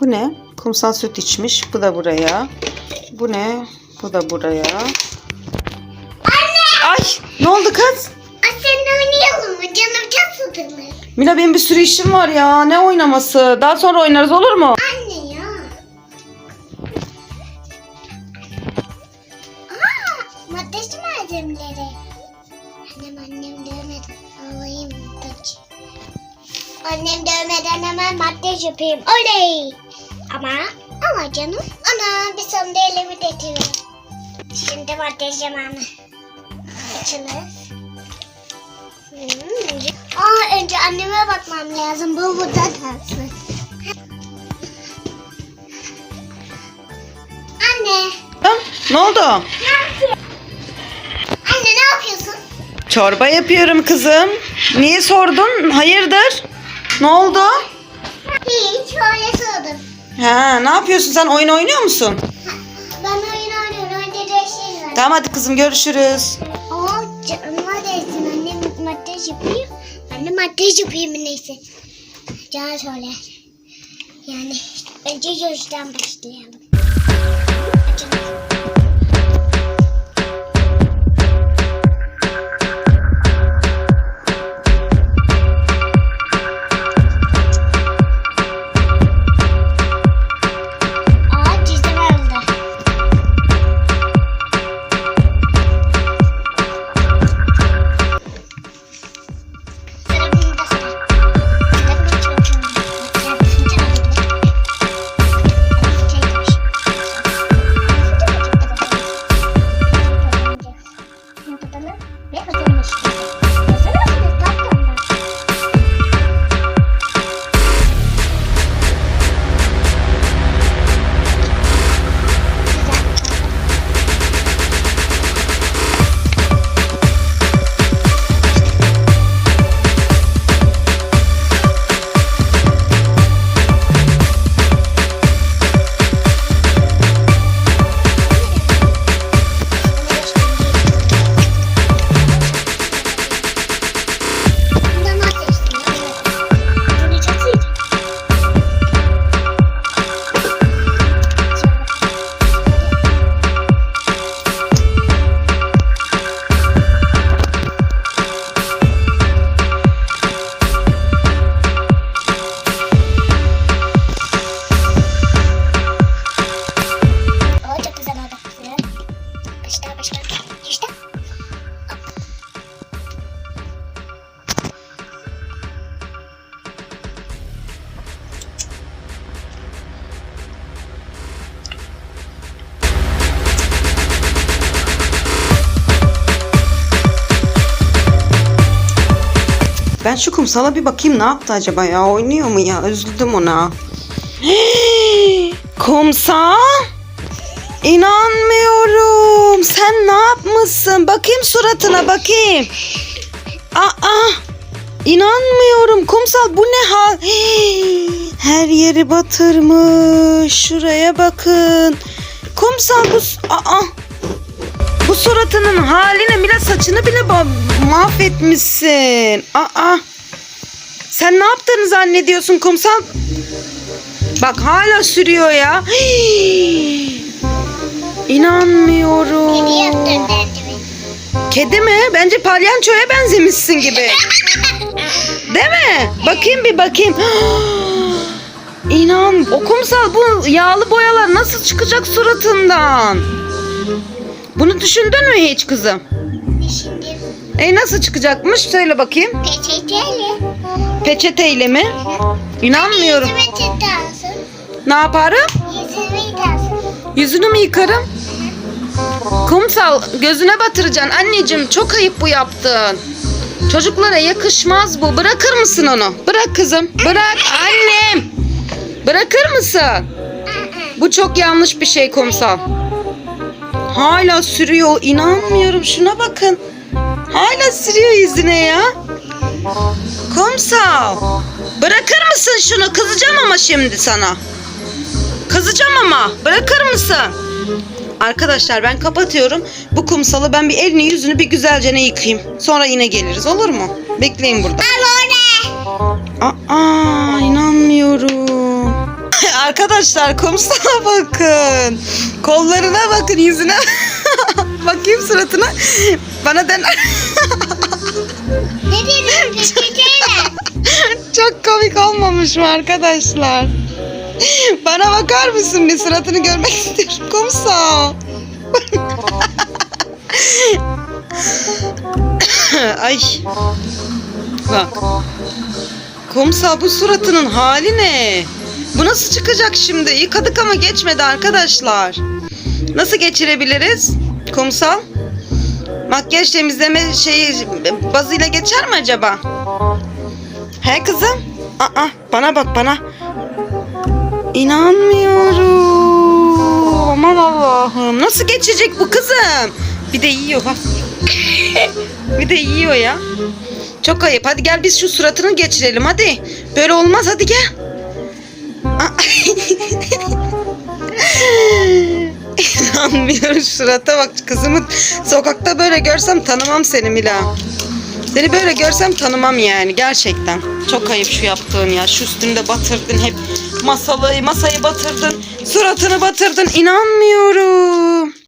Bu ne? Kumsal süt içmiş. Bu da buraya. Bu ne? Bu da buraya. Anne! Ay! Ne oldu kız? Ay seninle oynayalım mı? Canım çok sıkılır. Mila benim bir sürü işim var ya. Ne oynaması? Daha sonra oynarız olur mu? Anne ya. Aa, makyaj malzemeleri. Annem annem dövmedi. Alayım. Annem dövmeden hemen makyaj yapayım. Oley. Ama ama canım. Ana bir sonunda elimi getiriyorum. Şimdi makyaj zamanı. Açılır. Hmm. Aa önce anneme bakmam lazım. Bu burada kalsın. Anne. Ne oldu? Anne ne yapıyorsun? Çorba yapıyorum kızım. Niye sordun? Hayırdır? Ne oldu? Ha, ne yapıyorsun sen? Oyun oynuyor musun? Ben oyun oynuyorum. Dersleri var. Tamam hadi kızım görüşürüz. Aa canıma değsin. Annem makyaj yapayım. De makyaj yapayım neyse. Can söyler. Yani önce gözden başlayalım. Açalım. Ben şu kumsala bir bakayım ne yaptı acaba ya? Oynuyor mu ya? Üzüldüm ona. Kumsal? İnanmıyorum. Sen ne yapmışsın? Bakayım suratına bakayım. Aa! İnanmıyorum. Kumsal bu ne hal? Her yeri batırmış. Şuraya bakın. Kumsal bu... Aa! Suratının haline Mila saçını bile mahvetmişsin. Aa. Sen ne yaptığını zannediyorsun kumsal? Bak hala sürüyor ya. Hii. İnanmıyorum. Kedi yaptın bence. Kedi mi? Bence palyançoya benzemişsin gibi. Değil mi? Bakayım bir bakayım. İnan. O kumsal bu yağlı boyalar nasıl çıkacak suratından? Bunu düşündün mü hiç kızım? Şimdi E nasıl çıkacakmış? Söyle bakayım. peçeteyle. Peçeteyle mi? İnanmıyorum. Yüzüme çıtarsın. Ne yaparım? Yüzüme yıkarsın. Yüzünü mü yıkarım? Kumsal gözüne batıracaksın. Anneciğim çok ayıp bu yaptın. Çocuklara yakışmaz bu. Bırakır mısın onu? Bırak kızım. Bırak annem. Bırakır mısın? Bu çok yanlış bir şey kumsal. Hala sürüyor. İnanmıyorum. Şuna bakın. Hala sürüyor yüzüne ya. Kumsal. Bırakır mısın şunu? Kızacağım ama şimdi sana. Kızacağım ama. Bırakır mısın? Arkadaşlar ben kapatıyorum. Bu kumsalı ben bir elini yüzünü bir güzelce ne yıkayayım. Sonra yine geliriz olur mu? Bekleyin burada. Aa inanmıyorum. Arkadaşlar kumsala bakın. Kollarına bakın yüzüne. Bakayım suratına. Bana den. Ne? Geçeceğine. Çok komik olmamış mı arkadaşlar? Bana bakar mısın bir suratını görmek istiyorum kumsal. Ay. Bak. Kumsal bu suratının hali ne? Bu nasıl çıkacak şimdi? Yıkadık ama geçmedi arkadaşlar. Nasıl geçirebiliriz? Kumsal? Makyaj temizleme şeyi bazıyla geçer mi acaba? He kızım? Aa, bana bak bana. İnanmıyorum. Aman Allah'ım. Nasıl geçecek bu kızım? Bir de yiyor bak. bir de yiyor ya. Çok ayıp. Hadi gel biz şu suratını geçirelim hadi. Böyle olmaz hadi gel. İnanmıyorum surata bak kızımı sokakta böyle görsem tanımam seni Mila. Seni böyle görsem tanımam yani gerçekten. Çok ayıp şu yaptığın ya. Şu üstünde batırdın hep masalı masayı batırdın. Suratını batırdın. İnanmıyorum.